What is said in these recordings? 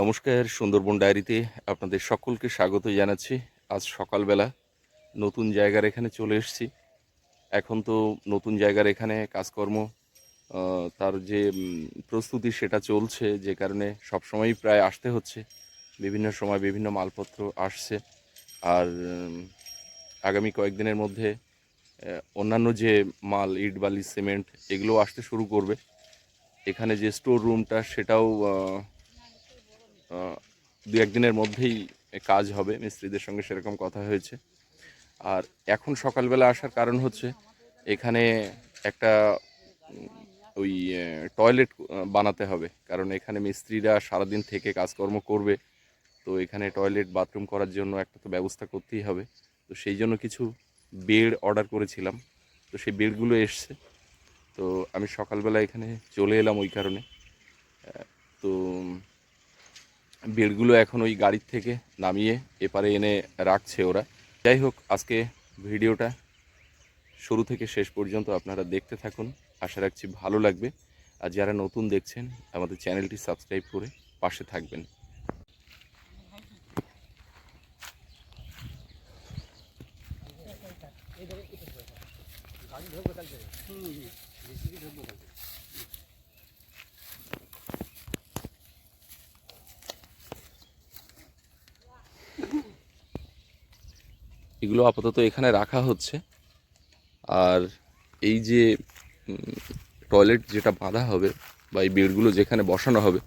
নমস্কার, সুন্দরবন ডায়েরিতে আপনাদের সকলকে স্বাগত জানাচ্ছি। আজ সকালবেলা নতুন জায়গার এখানে চলে এসেছি। এখন তো নতুন জায়গার এখানে কাজকর্ম তার যে প্রস্তুতি সেটা চলছে, যে কারণে সবসময়ই প্রায় আসতে হচ্ছে। বিভিন্ন সময় বিভিন্ন মালপত্র আসছে। আর আগামী কয়েকদিনের মধ্যে অন্যান্য যে মাল, ইট, বালি, সিমেন্ট, এগুলো আসতে শুরু করবে। এখানে যে স্টোর রুমটা, সেটাও দু একদিনের মধ্যেই কাজ হবে, মিস্ত্রিদের সঙ্গে সেরকম কথা হয়েছে। আর এখন সকালবেলা আসার কারণ হচ্ছে, এখানে একটা ওই টয়লেট বানাতে হবে। কারণ এখানে মিস্ত্রিরা সারাদিন থেকে কাজকর্ম করবে, তো এখানে টয়লেট বাথরুম করার জন্য একটা তো ব্যবস্থা করতেই হবে। তো সেই জন্য কিছু বেড অর্ডার করেছিলাম, তো সেই বেডগুলো এসছে। তো আমি সকালবেলা এখানে চলে এলাম ওই কারণে। তো বেডগুলো এখন ওই গাড়ির থেকে নামিয়ে এপারে এনে রাখছে ওরা। যাই হোক, আজকে ভিডিওটা শুরু থেকে শেষ পর্যন্ত আপনারা দেখতে থাকুন। আশা রাখছি ভালো লাগবে। আর যারা নতুন দেখছেন, আমাদের চ্যানেলটি সাবস্ক্রাইব করে পাশে থাকবেন। এগুলো আপাতত এখানে রাখা হচ্ছে। আর এই যে টয়লেট যেটা বাঁধা হবে বা এই বেডগুলো যেখানে বসানো হবে,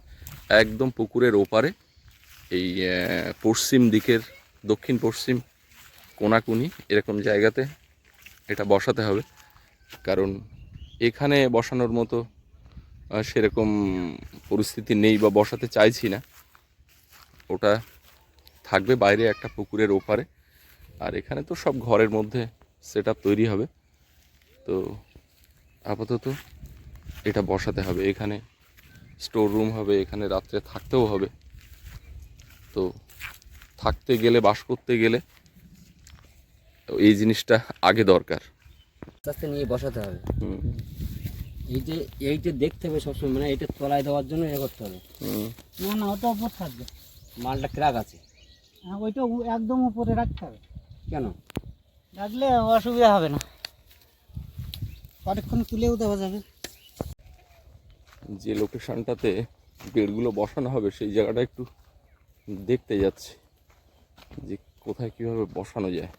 একদম পুকুরের ওপারে, এই পশ্চিম দিকের, দক্ষিণ পশ্চিম কোনাকুনি এরকম জায়গাতে এটা বসাতে হবে। কারণ এখানে বসানোর মতো সেরকম পরিস্থিতি নেই বা বসাতে চাইছি না। ওটা থাকবে বাইরে একটা পুকুরের ওপারে। আর এখানে তো সব ঘরের মধ্যে সেট তৈরি হবে। তো আপাতত এটা বসাতে হবে। এখানে স্টোর রুম হবে এখানে রাত্রে থাকতেও হবে। তো থাকতে গেলে বাস করতে গেলে এই জিনিসটা আগে দরকার। আস্তে নিয়ে বসাতে হবে। হুম, এই যে এইটা দেখতে হবে সবসময় মানে এইটা তলায় দেওয়ার জন্য এ করতে হবে। হুম, না না ওটা উপর থাকবে। মালটা ক্রাক আছে। হ্যাঁ ওইটা একদম উপরে রাখতে হবে। কেন? রাখলে অসুবিধা হবে না। অনেকক্ষণ তুলেও দেওয়া যাবে? যে লোকেশনটাতে বেডগুলো বসানো হবে সেই জায়গাটা একটু দেখতে যাচ্ছি যে কোথায় কীভাবে বসানো যায়।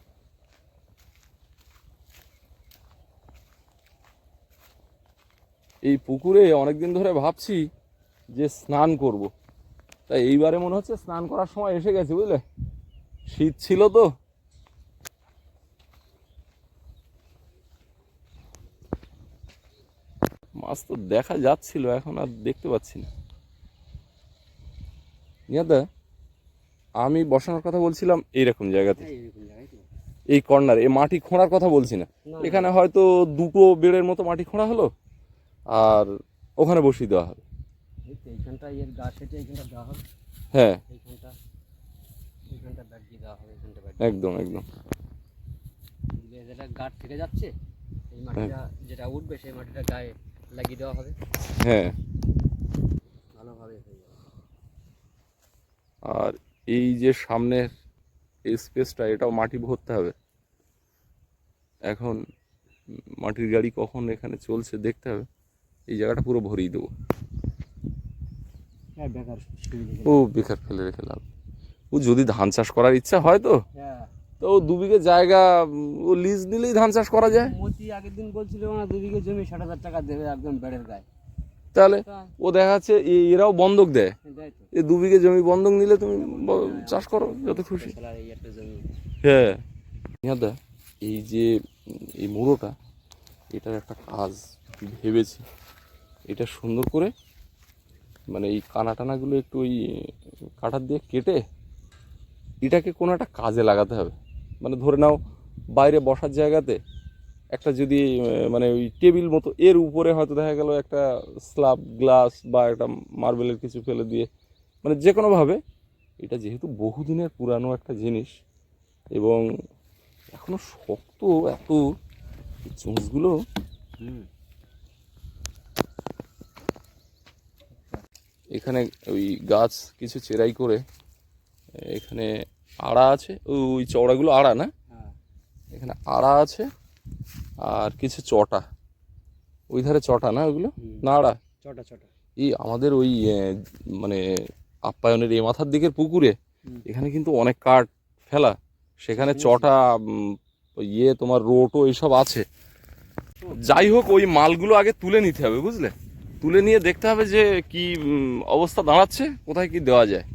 এই পুকুরে অনেকদিন ধরে ভাবছি যে স্নান করব। তাই এইবারে মনে হচ্ছে স্নান করার সময় এসে গেছে বুঝলে? শীত ছিল তো মাছ তো দেখা যাচ্ছিল এখন আর দেখতে পাচ্ছি না। নিয়াদা আমি বসানোর কথা বলছিলাম এইরকম জায়গাতে। হ্যাঁ। এই কর্নার এই মাটি খোঁড়ার কথা বলছি না। এখানে হয়তো দুটো বেড়ের মতো মাটি খোঁড়া হলো আর ওখানে বসিয়ে দেওয়া হবে। হ্যাঁ। একদম একদম। যেটা গাছ থেকে যাচ্ছে এই মাটিটা যেটা উঠবে সেই মাটিটা গায়ে লাগিয়ে দেওয়া হবে। হ্যাঁ। ভালোভাবে হয়ে যাবে। আর এই যে সামনের এই স্পেসটা এটাও মাটি ভরতে হবে। এখন মাটির গাড়ি কখন এখানে চলছে দেখতে হবে। এই জায়গাটা পুরো ভরিয়ে দেবো। হ্যাঁ বেকার ও বেকার ফেলে রেখে লাভ। ও যদি ধান চাষ করার ইচ্ছা হয় তো। হ্যাঁ। তো দু বিঘে জায়গা ও লিজ নিলেই ধান চাষ করা যায়? মতি আগের দিন বলছিল না দু বিঘে জমি ষাট হাজার টাকা দেবে একদম বেড়ের গায়ে। তাহলে ও দেখা যাচ্ছে এরাও বন্ধক দেয়। এ দু বিঘে জমি বন্ধক নিলে তুমি চাষ করো যত খুশি। হ্যাঁ। ইয়াদা এই যে এই মুড়োটা এটার একটা কাজ ভেবেছি। এটা সুন্দর করে মানে এই কানা টানাগুলো একটু ওই কাটার দিয়ে কেটে এটাকে কোনো একটা কাজে লাগাতে হবে। মানে ধরে নাও বাইরে বসার জায়গাতে একটা যদি মানে ওই টেবিল মতো এর উপরে হয়তো দেখা গেল একটা স্ল্যাব গ্লাস বা একটা মার্বেলের কিছু ফেলে দিয়ে মানে যে কোনোভাবে এটা যেহেতু বহুদিনের পুরানো একটা জিনিস এবং এখনও শক্ত এত চোঁচগুলো এখানে ওই গাছ কিছু চেরাই করে এখানে আড়া আছে। ওই চওড়াগুলো আড়া না? হ্যাঁ। এখানে আড়া আছে আর কিছু চটা। ওই ধারে চটা না ওইগুলো না আড়া? চটা চটা। এই আমাদের ওই মানে আপ্যায়নের এই মাথার দিকের পুকুরে এখানে কিন্তু অনেক কাঠ ফেলা। সেখানে চটা ইয়ে তোমার রোটো এইসব আছে। যাই হোক ওই মালগুলো আগে তুলে নিতে হবে বুঝলে? তুলে নিয়ে দেখতে হবে যে কি অবস্থা দাঁড়াচ্ছে কোথায় কি দেওয়া যায়।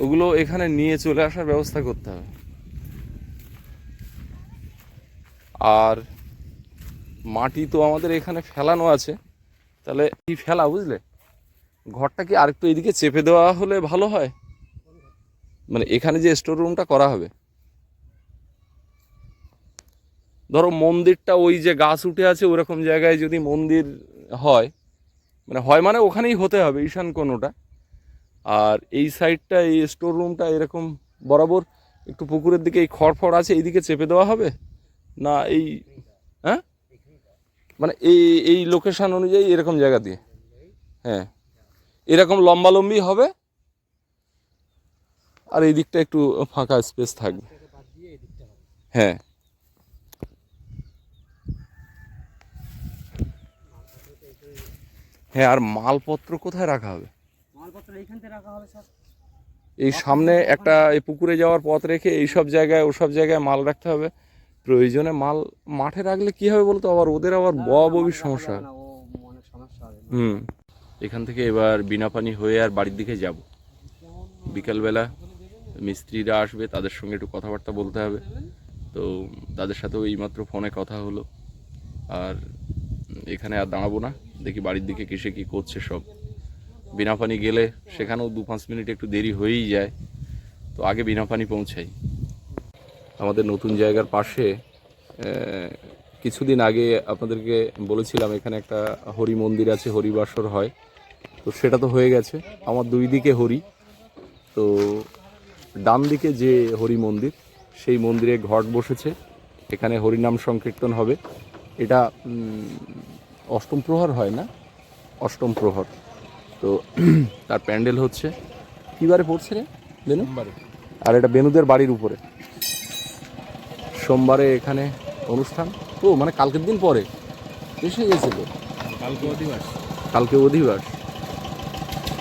ওগুলো এখানে নিয়ে চলে আসার ব্যবস্থা করতে হবে। আর মাটি তো আমাদের এখানে ফেলানো আছে। তাহলে কি ফেলা বুঝলে? ঘরটা কি আরেকটু এদিকে চেপে দেওয়া হলে ভালো হয়? মানে এখানে যে স্টোর রুমটা করা হবে। ধরো মন্দিরটা ওই যে গাছ উঠে আছে ওরকম জায়গায় যদি মন্দির হয় মানে হয় মানে ওখানেই হতে হবে, ঈশান কোনোটা আর এই সাইডটা, এই স্টোর রুমটা এরকম বরাবর, একটু পুকুরের দিকে এই খড় ফড় আছে, এইদিকে চেপে দেওয়া হবে? না, এই হ্যাঁ? মানে এই এই লোকেশান অনুযায়ী এরকম জায়গা দিয়ে। হ্যাঁ। এরকম লম্বা লম্বি হবে, আর এই দিকটা একটু ফাঁকা স্পেস থাকবে। হ্যাঁ। হ্যাঁ আর মালপত্র কোথায় রাখা হবে? এই সামনে একটা এই পুকুরে যাওয়ার পথ রেখে এই সব জায়গায় ওসব জায়গায় মাল রাখতে হবে। প্রয়োজনে মাল মাঠে রাখলে কি হবে বলতো? আবার ওদের আবার ববির সমস্যা হবে। না, ও অনেক সমস্যা হুম। এখান থেকে এবার বিনা পানি হয়ে আর বাড়ির দিকে যাব। বিকালবেলা মিস্ত্রিরা আসবে তাদের সঙ্গে একটু কথাবার্তা বলতে হবে। তো তাদের সাথেও এইমাত্র ফোনে কথা হলো। আর এখানে আর দাঁড়াবো না। দেখি বাড়ির দিকে কিসে কি করছে সব। বিনা পানি গেলে সেখানেও দু পাঁচ মিনিট একটু দেরি হয়েই যায়। তো আগে বিনা পানি পৌঁছাই। আমাদের নতুন জায়গার পাশে কিছুদিন আগে আপনাদেরকে বলেছিলাম, এখানে একটা হরি মন্দির আছে, হরিবাসর হয়। তো সেটা তো হয়ে গেছে। আমার দুই দিকে হরি। তো ডান দিকে যে হরি মন্দির, সেই মন্দিরে ঘট বসেছে। এখানে হরিনাম সংকীর্তন হবে। এটা অষ্টম প্রহর হয় না? অষ্টম প্রহর। তো তার প্যান্ডেল হচ্ছে। কী বারে পড়ছে রে বেনু? আর এটা বেনুদের বাড়ির উপরে। সোমবারে এখানে অনুষ্ঠান। ও মানে কালকের দিন পরে। এসে গেছিল। কালকে অধিবাস। কালকে অধিবাস।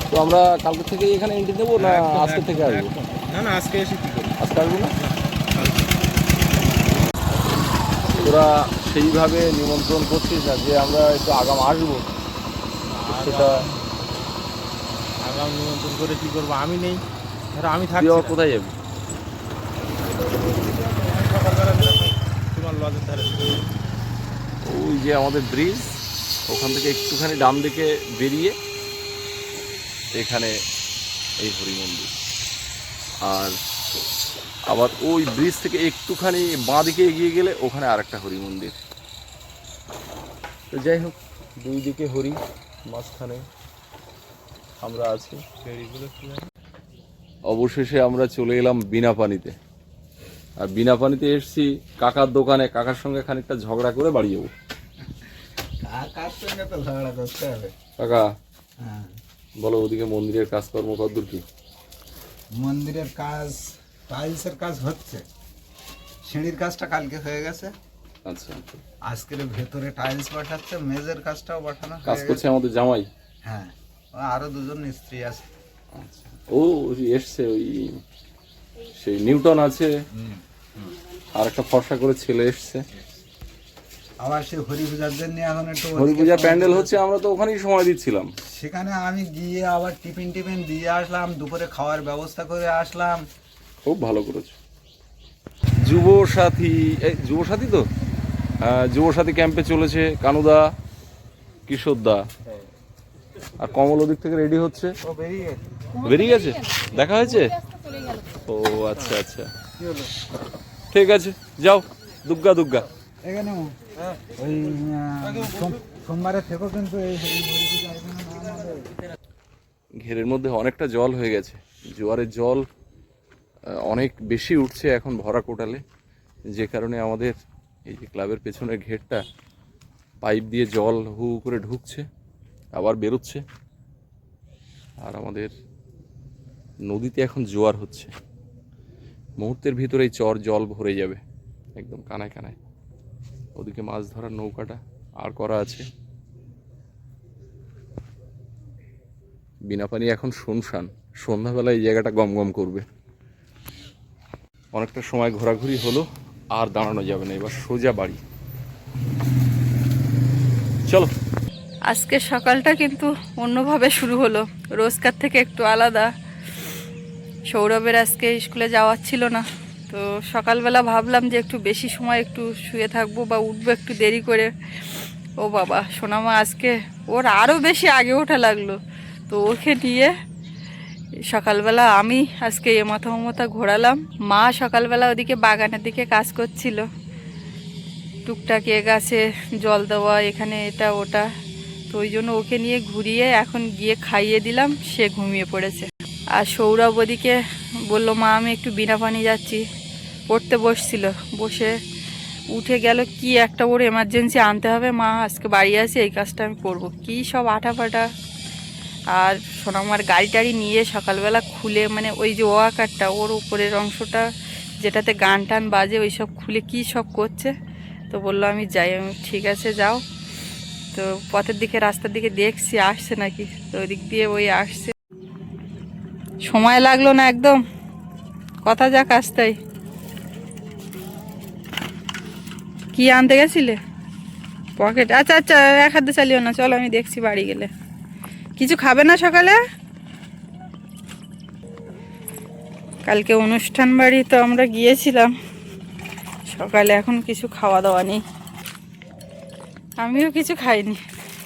তো আমরা কালকে থেকে এখানে এন্ট্রি দেবো না আজকে থেকে আসব? না না আজকে এসে আজকে আসব না? তোরা সেইভাবে নিমন্ত্রণ করছিস না যে আমরা একটু আগাম আসব? সেটা আগাম নিমন্ত্রণ করে কি করব? আমি নেই। ধরো আমি আবার কোথায় যাবি? তোমার লজের ধারে। ওই যে আমাদের ব্রিজ ওখান থেকে একটুখানি ডান দিকে বেরিয়ে এখানে এই হরি মন্দির। আর আবার ওই ব্রিজ থেকে একটুখানি বাঁ দিকে এগিয়ে গেলে ওখানে আরেকটা হরি মন্দির। তো যাই হোক দুই দিকে হরি মাঝখানে আমরা আছি। অবশেষে আমরা চলে এলাম বিনা পানিতে। আর বিনা পানিতে এসেছি কাকার দোকানে। কাকার সঙ্গে খানিকটা ঝগড়া করে বাড়ি যাব। কার সঙ্গে তো ঝগড়া করতে হবে। কাকা হ্যাঁ। বলো ওদিকে মন্দিরের কাজকর্ম কতদূর কি? মন্দিরের কাজ টাইলসের কাজ হচ্ছে। সিঁড়ির কাজটা কালকে হয়ে গেছে। আচ্ছা আজকের ভেতরে টাইলস পাঠাচ্ছে মেজের কাজটাও পাঠানো কাজ করছে আমাদের জামাই? হ্যাঁ। আরও দুজন মিস্ত্রি আছে। ও এসছে ওই সেই নিউটন আছে। আর একটা ফর্সা করে ছেলে এসছে। আবার সে হরি পূজার জন্য এখন একটু হরি সময় প্যান্ডেল হচ্ছে আমরা তো ওখানেই সময় দিচ্ছিলাম। সেখানে আমি গিয়ে আবার টিফিন টিফিন দিয়ে আসলাম দুপুরে খাওয়ার ব্যবস্থা করে আসলাম। খুব ভালো করেছ। যুব সাথী এই যুব সাথী তো? হ্যাঁ, যুব সাথী ক্যাম্পে চলেছে কানুদা কিশোর কিশোরদা আর কমল ওদিক থেকে রেডি হচ্ছে। বেরিয়ে গেছে। দেখা হয়েছে? ও আচ্ছা আচ্ছা। ঠিক আছে যাও। দুগ্গা দুগ্গা। এখানে ওই থেকেও কিন্তু হবে। ঘেরের মধ্যে অনেকটা জল হয়ে গেছে। জোয়ারের জল অনেক বেশি উঠছে এখন ভরা কোটালে। যে কারণে আমাদের এই যে ক্লাবের পেছনের ঘেরটা পাইপ দিয়ে জল হু হু করে ঢুকছে। আবার বেরোচ্ছে। আর আমাদের নদীতে এখন জোয়ার হচ্ছে। মুহূর্তের ভিতরেই চর জল ভরে যাবে একদম কানায় কানায়। ওদিকে মাছ ধরার নৌকাটা আর করা আছে। বিনা পানি এখন শুনশান। সন্ধ্যাবেলায় এই জায়গাটা গম গম করবে। অনেকটা সময় ঘোরাঘুরি হলো, আর দাঁড়ানো যাবে না, এবার সোজা বাড়ি। চলো। আজকে সকালটা কিন্তু অন্যভাবে শুরু হলো। রোজকার থেকে একটু আলাদা। সৌরভের আজকে স্কুলে যাওয়ার ছিল না। তো সকালবেলা ভাবলাম যে একটু বেশি সময় একটু শুয়ে থাকব বা উঠবো একটু দেরি করে। ও বাবা, সোনামা আজকে ওর আরও বেশি আগে ওঠা লাগল। তো ওকে নিয়ে সকালবেলা আমি আজকে এ মাথা মাথা ঘোরালাম। মা সকালবেলা ওদিকে বাগানের দিকে কাজ করছিল। টুকটাক এ গাছে জল দেওয়া, এখানে এটা, ওটা। তো ওই জন্য ওকে নিয়ে ঘুরিয়ে এখন গিয়ে খাইয়ে দিলাম, সে ঘুমিয়ে পড়েছে। আর সৌরভ ওদিকে বলল, মা, আমি একটু বিনা পানি যাচ্ছি। পড়তে বসছিল, বসে উঠে গেল, কি একটা ওর এমার্জেন্সি আনতে হবে, মা, আজকে বাড়ি আসি, এই কাজটা আমি করব। কি সব আটা ফাটা আর সোনামার গাড়ি টাড়ি নিয়ে সকালবেলা খুলে মানে ওই যে ওয়াকারটা, ওর উপরের অংশটা, যেটাতে গান টান বাজে ওই সব খুলে কি সব করছে? তো বলল, আমি যাই, আমি ঠিক আছে, যাও। তো পথের দিকে, রাস্তার দিকে দেখছি, আসছে নাকি? তো ওই দিক দিয়ে ওই আসছে। সময় লাগল না একদম। কথা যাক আসতেই কি আনতে গেছিলে? পকেট। আচ্ছা আচ্ছা এক হাতে চালিও না। চলো, আমি দেখছি বাড়ি গেলে। কিছু খাবে না সকালে? কালকে অনুষ্ঠান বাড়ি, তো আমরা গিয়েছিলাম। সকালে এখন কিছু খাওয়া দাওয়া নেই। আমিও কিছু খাইনি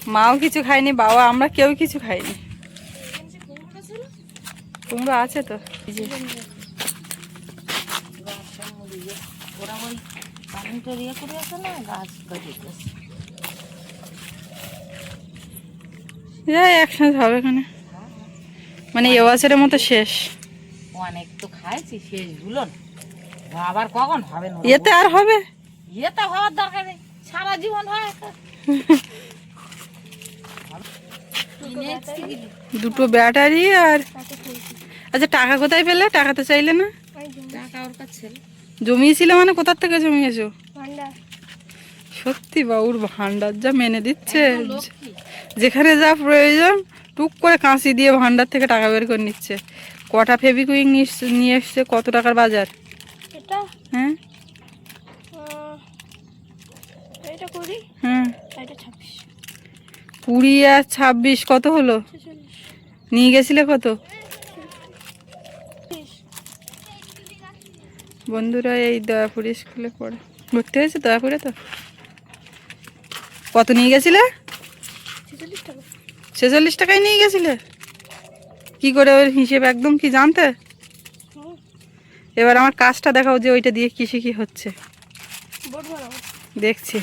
মাও কিছু খাইনি বাবা আমরা কেউ কিছু খাইনি। কুমড়ো আছে তো? যাই একসাথে হবে এখানে। মানে এ বছরের মতো শেষ। অনেক তো খাইছি শেষ ভুলন। আবার কখন হবে এতে আর হবে? ইয়েতে হওয়ার দরকার নেই। সারা জীবন হয়। দুটো ব্যাটারি আর আচ্ছা টাকা কোথায় পেলে? টাকা তো চাইলে না? টাকা ওর কাছে ছিল। জমিয়েছিলে মানে? কোথার থেকে জমিয়েছো? সত্যি বাবুর ভান্ডার যা মেনে দিচ্ছে। যেখানে যা প্রয়োজন টুক করে কাঁচি দিয়ে ভান্ডার থেকে টাকা বের করে নিচ্ছে। কটা ফেবিকুইক নিয়ে এসছে? কত টাকার বাজার? হ্যাঁ আহ, এটা কুড়ি আর ছাব্বিশ। কুড়ি আর ছাব্বিশ কত হলো? নিয়ে গেছিলে কত? বন্ধুরা এই দয়াপুর স্কুলে পড়ে। ভর্তি হয়েছে দয়াপুরে তো? কত নিয়ে গেছিলে? ছেচল্লিশ টাকা। টাকায় নিয়ে গেছিলে? কি করে ওর হিসেব একদম কি জানতে? এবার আমার কাজটা দেখাও যে ওইটা দিয়ে কিসে কি হচ্ছে। দেখছি।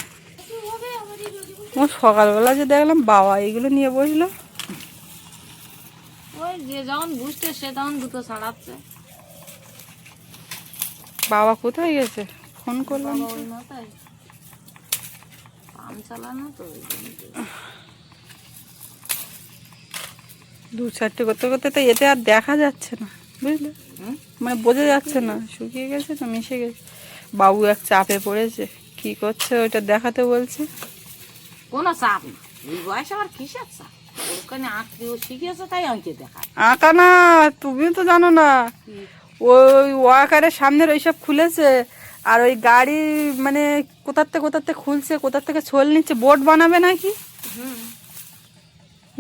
ও সকালবেলা যে দেখলাম বাবা এগুলো নিয়ে বসল। ওই যে যখন বুঝতে সে তখন দুটো ছাড়াচ্ছে বাবা কোথায় গেছে? ফোন করলাম পাম চালানো তো। দু চারটে করতে করতে তো এতে আর দেখা যাচ্ছে না বুঝলে? মানে বোঝা যাচ্ছে না শুকিয়ে গেছে তো মিশে গেছে। বাবু এক চাপে পড়েছে কি করছে ওইটা দেখাতে বলছে। কোনো চাপ না এই বয়সে আবার কিসের চাপ? ওখানে আঁকতে ও শিখেছে তাই অঙ্কে দেখা আঁকা না তুমি তো জানো না। ওই ওয়াকারের সামনের ওইসব খুলেছে আর ওই গাড়ি মানে কোথার থেকে কোথার থেকে খুলছে কোথার থেকে ছোল নিচ্ছে বোর্ড বানাবে নাকি?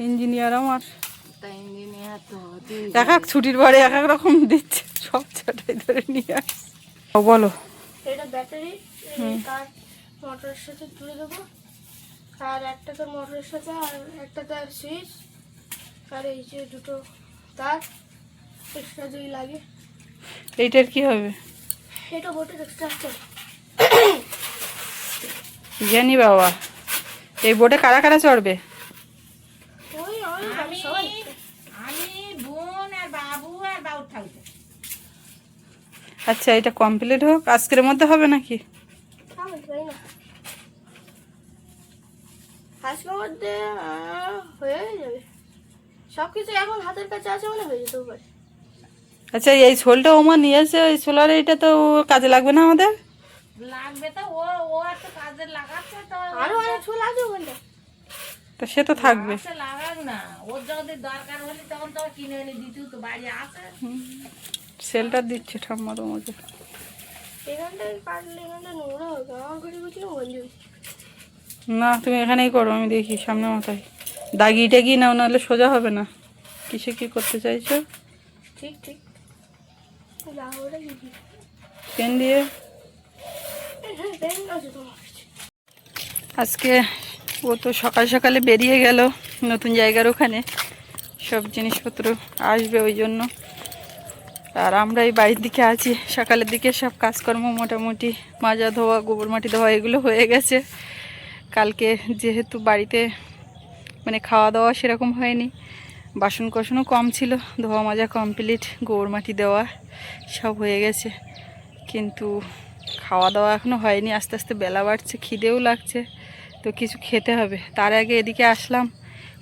ইঞ্জিনিয়ার আমার। তাই তো হতেই এক এক ছুটির পরে এক এক রকম দিচ্ছে সব ছটাই ধরে নিয়ে আসছে। ও বলো। এটা ব্যাটারি মোটরের সাথে জুড়ে দেবো? আর একটা তার মোটরের সাথে আর একটা তার সুইচ আর এই যে দুটো তার এক্সট্রা যদি লাগে। এইটার কি হবে? এটা বোটের এক্সট্রা আছে। জানি বাবা। এই বোর্ডে কারা কারা চড়বে? ওই আমি আমি বোন আর বাবু আর বাবুর ঠাকুর আচ্ছা এটা কমপ্লিট হোক। আজকের মধ্যে হবে নাকি আমি জানি না আজকের মধ্যে হয়ে যাবে। সব কিছু এখন হাতের কাছে আছে মানে হয়ে যেতেও পারে। আচ্ছা এই ছোলটা ওমা নিয়ে এসে ওই সোলার এইটা তো কাজে লাগবে না আমাদের? লাগবে তো ও ও একটা কাজে লাগাচ্ছে তো। আরও অনেক ছোল আছে ওখানটা তো সে তো থাকবে। সে লাগাক না। ওর যদি দরকার হলে তখন তো কিনে এনে দিতেও তো বাড়ি আছে। সেলটা দিচ্ছে ঠাম্মা তোমাকে এখানটায় কাটলে এখানটা নোংরা হবে। আমার ঘরে গেছিলাম গঞ্জি না তুমি এখানেই করো আমি দেখি সামনে মাথায়। দাগি টাগি নাও নাহলে সোজা হবে না। কিসে কি করতে চাইছো? ঠিক ঠিক। পেন দিয়ে? আজকে ও তো সকাল সকালে বেরিয়ে গেল নতুন জায়গার ওখানে। সব জিনিসপত্র আসবে ওই জন্য। আর আমরা এই বাড়ির দিকে আছি। সকালের দিকে সব কাজকর্ম মোটামুটি মাজা ধোয়া গোবর মাটি ধোয়া এগুলো হয়ে গেছে। কালকে যেহেতু বাড়িতে মানে খাওয়া দাওয়া সেরকম হয়নি, বাসন কোসনও কম ছিল, ধোয়া মাজা কমপ্লিট গোবর মাটি দেওয়া সব হয়ে গেছে। কিন্তু খাওয়া দাওয়া এখনও হয়নি, আস্তে আস্তে বেলা বাড়ছে, খিদেও লাগছে, তো কিছু খেতে হবে। তার আগে এদিকে আসলাম,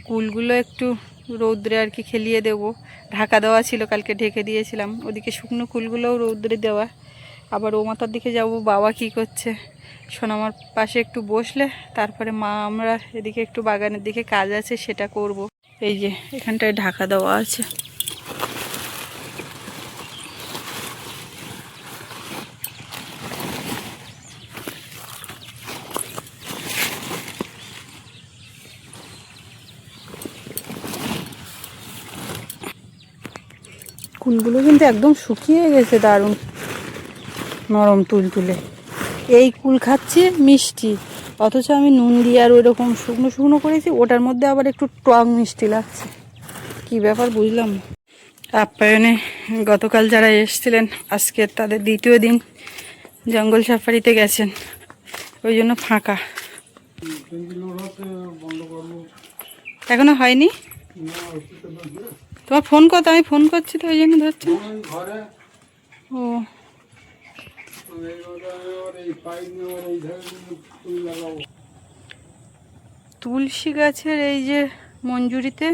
কুলগুলো একটু রৌদ্রে আর কি খেলিয়ে দেবো। ঢাকা দেওয়া ছিল, কালকে ঢেকে দিয়েছিলাম। ওদিকে শুকনো কুলগুলোও রৌদ্রে দেওয়া। আবার ও মাথার দিকে যাব, বাবা কি করছে? সোনামার পাশে একটু বসলে তারপরে মা আমরা এদিকে একটু বাগানের দিকে কাজ আছে, সেটা করব। এই যে, এখানটায় ঢাকা দেওয়া আছে। কুলগুলো কিন্তু একদম শুকিয়ে গেছে দারুণ। নরম তুলতুলে। এই কুল খাচ্ছে মিষ্টি। অথচ আমি নুন দিয়ে আর ওই রকম শুকনো শুকনো করেছি ওটার মধ্যে আবার একটু টক মিষ্টি লাগছে। কি ব্যাপার বুঝলাম আপ্যায়নে গতকাল যারা এসেছিলেন আজকে তাদের দ্বিতীয় দিন জঙ্গল সাফারিতে গেছেন। ওই জন্য ফাঁকা। এখনও হয়নি? তোমার ফোন করতো আমি ফোন করছি তো ওই জন্য ধরছি। ও এই পাইপ নিয়ে ওর এই ধারে ফুল লাগাবো তুলসী গাছের এই যে মঞ্জুরিতে,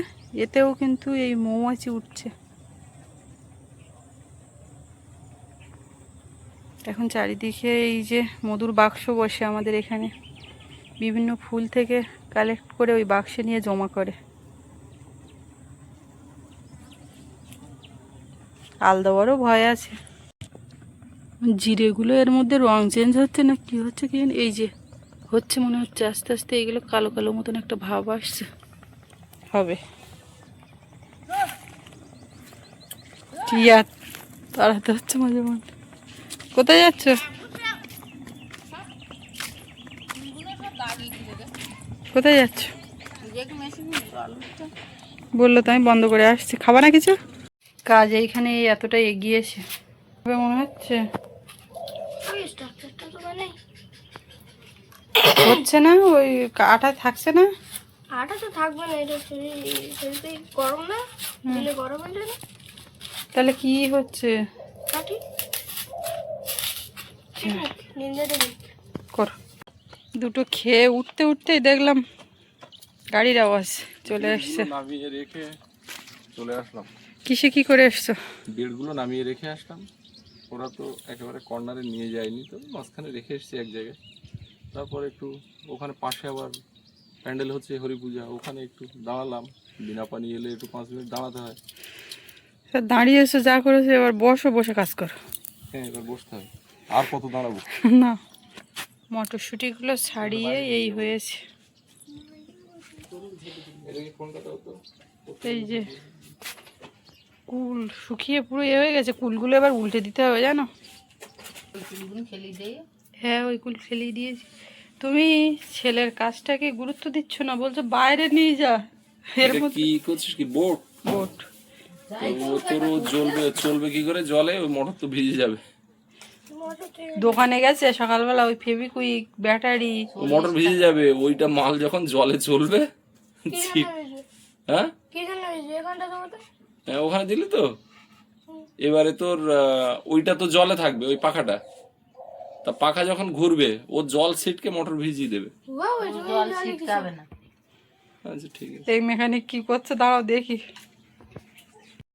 এতেও কিন্তু এই মৌমাছি উঠছে। এখন চারিদিকে এই যে মধুর বাক্স বসে আমাদের এখানে। বিভিন্ন ফুল থেকে কালেক্ট করে ওই বাক্সে নিয়ে জমা করে। আল দেওয়ারও ভয় আছে। জিরেগুলো এর মধ্যে রং চেঞ্জ হচ্ছে না কি হচ্ছে কি? এই যে হচ্ছে মনে হচ্ছে আস্তে আস্তে এইগুলো কালো কালো মতন একটা ভাব আসছে। হবে। তাড়াতে হচ্ছে মাঝে মাঝে কোথায় যাচ্ছ? কোথায় যাচ্ছ? বলল তো আমি বন্ধ করে আসছি। খাবা না কিছু? কাজ এইখানে এতটা এগিয়েছে মনে হচ্ছে ওই স্ট্রাকচারটা তো মানে হচ্ছে না ওই আটা থাকছে না? আটা তো থাকবে না এটা শরীর গরম না দিলে গরম হয়ে না। তাহলে কি হচ্ছে? কাটি। নিন্দে দেবে। কর। দুটো খেয়ে উঠতে উঠতেই দেখলাম গাড়ির আওয়াজ চলে আসছে। নামিয়ে রেখে চলে আসলাম। কিসে কি করে এসছো বেডগুলো নামিয়ে রেখে আসলাম। ওরা তো একেবারে কর্নারে নিয়ে যায়নি তো মাঝখানে রেখে এসেছি এক জায়গায়। তারপর একটু ওখানে পাশে আবার প্যান্ডেল হচ্ছে হরি পূজা ওখানে একটু দাঁড়ালাম। বিনা পানি এলে একটু পাঁচ মিনিট দাঁড়াতে হয়। দাঁড়িয়ে এসো যা করেছে এবার বসো বসে কাজ করো। হ্যাঁ এবার বসতে হবে। আর কত দাঁড়াবো? না। মটরশুঁটিগুলো ছাড়িয়ে এই হয়েছে। এই যে কুল শুকিয়ে পুরো এ হয়ে গেছে। কুলগুলো এবার উল্টে দিতে হবে জানো? খেলি দেই হ্যাঁ ওই কুল ফেলিয়ে দিয়েছি। তুমি ছেলের কাজটাকে গুরুত্ব দিচ্ছ না বলছো বাইরে নিয়ে যা। এর কি করছিস কি? বোট? বোট। ও জ্বলবে চলবে কি করে? জলে ওই মোটর তো ভিজে যাবে। দোকানে গেছে সকালবেলা ওই ফেবিকুইক ব্যাটারি। মোটর ভিজে যাবে ওইটা মাল যখন জলে চলবে হ্যাঁ? হ্যাঁ ওখানে দিলি তো? এবারে তোর আহ, ওইটা তো জলে থাকবে ওই পাখাটা। তা পাখা যখন ঘুরবে ও জল ছিটকে মোটর ভিজিয়ে দেবে। জল ছিটকাবে না। আচ্ছা ঠিক আছে। এই মেকানিক কি করছে? দাঁড়াও দেখি।